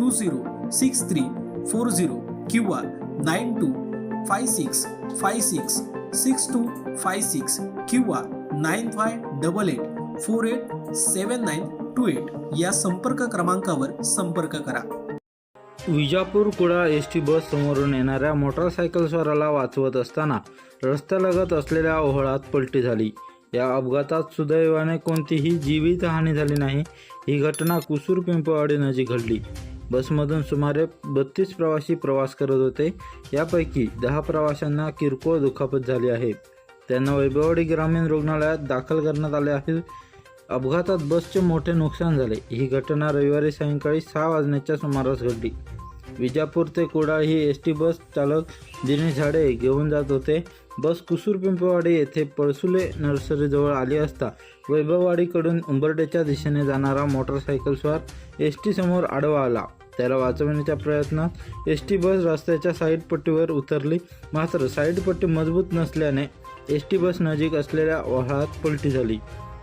two zero six three four zero किंवा nine two five six five six six two five six किंवा nine five double eight four eight seven nine two eight या संपर्क क्रमांकावर संपर्क करा. विजापूर कुडा S T bus समोरून येणाऱ्या मोटरसायकलस्वाराला वाचवत असताना रस्त्यालगत असलेल्या ओहळात पलटी झाली. या अपघातात सुदैवाने कोणतीही जीवितहानी झाली नाही. ही घटना कुसूर पिंपवाडी नजीक घडली. बसमधून सुमारे बत्तीस प्रवासी प्रवास करत होते. यापैकी दहा प्रवाशांना किरकोळ दुखापत झाली आहे. त्यांना वैभववाडी ग्रामीण रुग्णालयात दाखल करण्यात आले आहे अपघातात बसचे मोठे नुकसान झाले. ही घटना रविवारी सायंकाळी सहा वाजण्याच्या सुमारास घडली. विजापूर ते कुडाळ ही एस टी बस चालक दिनेश झाडे घेऊन जात होते. बस कुसूर पिंपवाडी येथे पळसुले नर्सरीजवळ आली असता वैभववाडीकडून उंबरडेच्या दिशेने जाणारा मोटरसायकलस्वार एस टी समोर आडवा आला. त्याला वाचवण्याच्या प्रयत्नात एस टी बस रस्त्याच्या साईड पट्टीवर उतरली. मात्र साईड पट्टी मजबूत नसल्याने एस टी बस नजीक असलेल्या वाहळात पलटी झाली.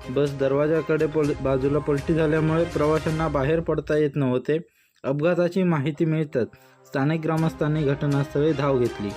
बस दरवाजाकडे पल बाजूला पलटी झाल्यामुळे प्रवाशांना बाहेर पडता येत नव्हते. अपघाताची माहिती मिळताच स्थानिक ग्रामस्थांनी घटनास्थळी धाव घेतली.